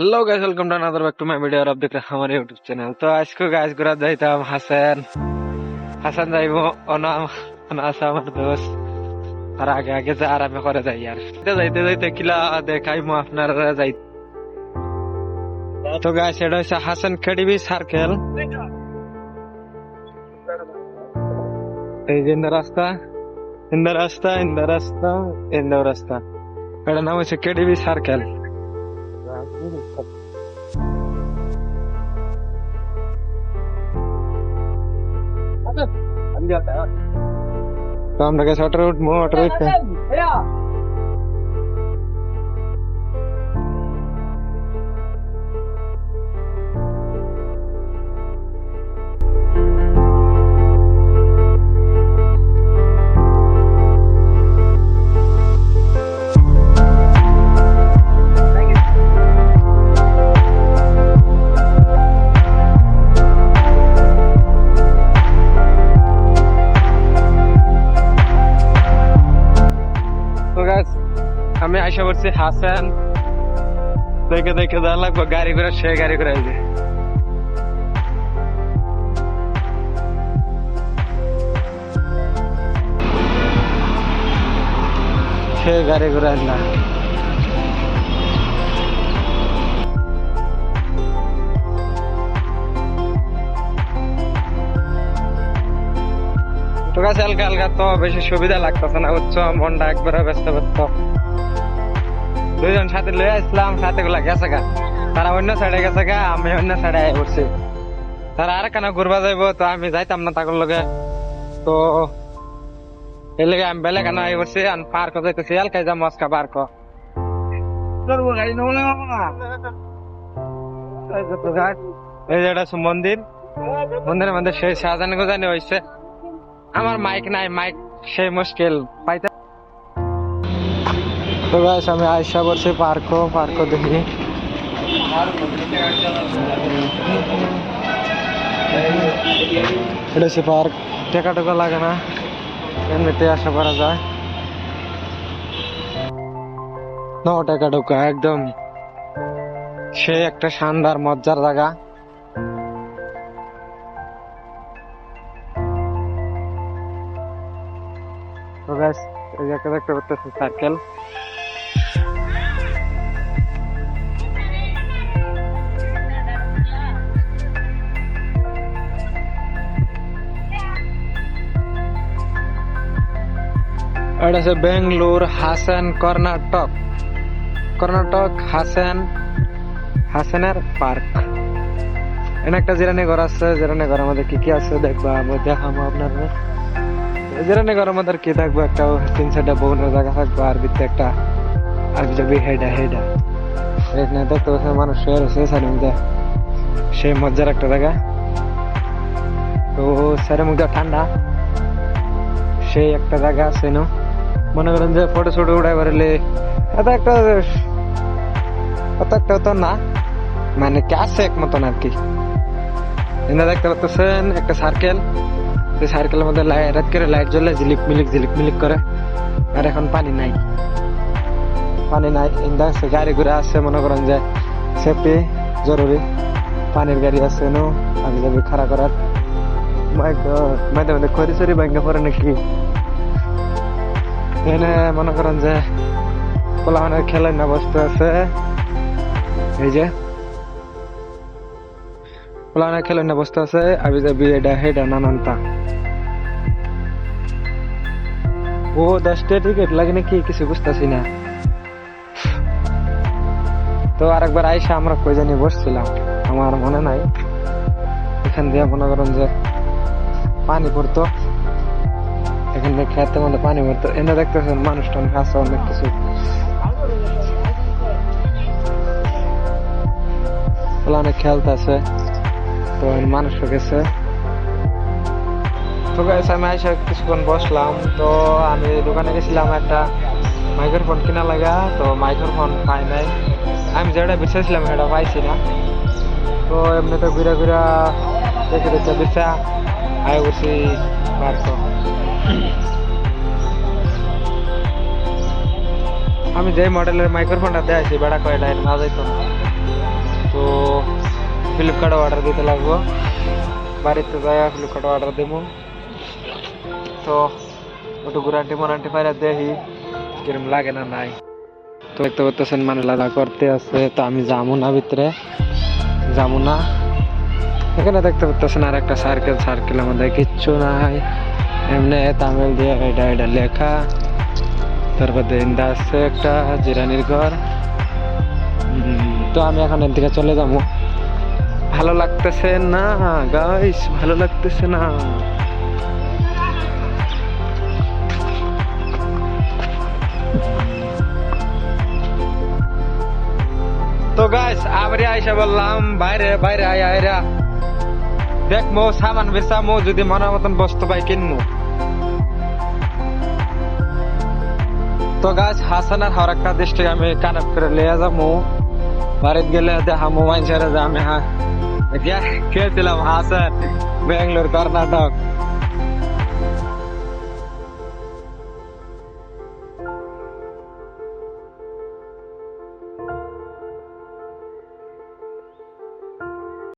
Hello guys welcome to another back to my video of দেখলে আমার YouTube channel তো আজকে গাইস ঘুরা যাইতাম হাসান। হাসান যাইব অনাম অনা আছে আমার দোস্ত। আর আগে আগে যা আরামে করে যাই আর। যাইতে যাইতে কিলা দেখাইমু আপনারা যাই তো গাইস এটা হচ্ছে হাসান খেডিবি সার্কেল এই যে রাস্তা। ইন্দা রাস্তা ইন্দা রাস্তা ইন্দা রাস্তা। এটা নাম হচ্ছে কেডিবি সার্কেল তো আমরা গেছি অটো উঠবো অটো উঠতে তো আমি আশা করছি হাসান। দেখে দেখে যা লাগবো, গাড়ি করে সে গাড়ি করে আইবে সে গাড়ি করে গাছ হালকা হালকা তো বেশি সুবিধা লাগতেছে না, উচ্চ মনটা একবারে ব্যস্ত ব্যস্ত। দুইজন সাথে লয়ে আসলাম সাথে গুলা গেছে গা। তারা অন্য সাইডে গেছে গা আমি অন্য সাইডে আয় পড়ছি। তারা আর কেন ঘুরবা যাইব? তো আমি যাইতাম না তাকর লগে। তো এর লেগে আমি বেলে কেন আই পড়ছি? আর পার্ক যাইতেছি এলকাই যাম মস্কা পার্ক এই যে এটা মন্দির। মন্দিরের মধ্যে সেই সাজানি গোজানি হয়েছে আমার মাইক নাই মাইক সেই মুশকিল। পাইতে তো গাইস আমি আয়সা করছি পার্কও পার্কও দেখি। এটা হচ্ছে পার্ক। টেকা টেকা লাগে না। এমনিতে আসা করা যায়। ন টাকা একদম। সে একটা শানদার মজ্জার জায়গা। তো একটা দেখতে পাচ্ছেন সার্কেল এটা হচ্ছে বেঙ্গলোর হাসান কর্ণাটক কর্ণাটক হাসান হাসানের পার্ক এখানে একটা জিরানি ঘর আছে, জিরানি ঘরের মধ্যে কি কি আছে দেখবা? আমি দেখাবো আপনার জিরানি ঘরের মধ্যে কি থাকব? একটা তিন চারটা বউনের জায়গা থাকব, আর ভিতরে একটা আর যাবি হেডা হেডা। এখানে দেখতে পাচ্ছেন মানুষ শুয়ে রয়েছে সাইডের মধ্যে। সেই মজার একটা জায়গা। তো, সাইডের মধ্যে ঠান্ডা। সেই একটা জায়গা আছে, না? মনে করেন যে ফটো শটো উড়াই পারলে এত একটা অত একটা তো না মানে কি আছে এক মতন আর কি এখানে দেখতে পাচ্ছেন একটা সার্কেল সেই সার্কেলের মধ্যে লাইট রাত করে লাইট জ্বলে ঝিলিক মিলিক ঝিলিক মিলিক করে আর এখন পানি নাই পানি নাই ইন্দা আছে গাড়ি ঘুরে আছে মনে করেন যে সেফটি জরুরি পানির গাড়ি আছে নো আমি যাবি খাড়া করার মাই গড মাঝে মাঝে খরি সরি ভাঙ্গা পড়ে নাকি এখানে মনে করেন যে পোলাহানের খেলার না বস্তু আছে। এই যে। পোলাহানের খেলার না বস্তু আছে, আবি যাবি, এটা হেডা নানানটা ও দশটা টিকিট লাগে নাকি? কিছু বুঝতেছি না। তো আরেকবার আইসা আমরা কই জানি, বসছিলাম। আমার মনে নাই। এখান দিয়ে মনে করেন যে পানি পড়তো। এখান খেতের মধ্যে পানি পড়তো এনে দেখতেছেন মানুষ টানুষ আছে অনেক কিছু। অনেক খেলতেছে তো মানুষ গেছে। তো গাইস আমি আইসা কিছুক্ষণ বসলাম। তো আমি দোকানে গেছিলাম একটা মাইক্রোফোন কিনা লাগা। তো মাইক্রোফোন পাই নাই। আমি যেটা বেছেছিলাম সেটা পাইছি না। তো এমনিতে ঘুরে ঘুরে দেখে দেখে বেচা। আয় বসি পার্ক আমি যে মডেলের মাইক্রোফোনটা দেখাইছি বেড়া কয়টা না যাইতো না। তো ফ্লিপকার্টে অর্ডার দিতে লাগবো। বাড়িতে যাই ফ্লিপকার্টে অর্ডার দেবো তো একটু গুরান্টি মারান্টি পাইরা দেখি, কিরম লাগে না নাই। তো দেখতে পাচ্ছেন মানে লাদা করতে আছে, তো আমি যাব না ভিতরে। যাব না। এখানে দেখতে পাচ্ছেন আর একটা সার্কেল সার্কেলের মধ্যে কিচ্ছু নাই। এমনি তামিল দিয়ে এটা এটা লেখা। তারপর দেন্দা আছে একটা, জিরানির ঘর। তো আমি এখন এর দিকে চলে যাব। ভালো লাগতেছে না গাইস ভালো লাগতেছে না। তো গাইস আবার আইসা বললাম, বাইরে বাইরে আয়, আয়রা। দেখমো সামান বেচামো, যদি মনের মতন বস্তু পাই কিনমু। তো গাছ হাসান আর হরাক্কা ডিস্ট্রিক্ট আমি কানেক্ট করে লিয়ে যাব। বাড়িতে গেলে দেখামো মানুষের যে আমি হ্যাঁ। খেয়েছিলাম হাসান, ব্যাঙ্গালোর, কর্ণাটক।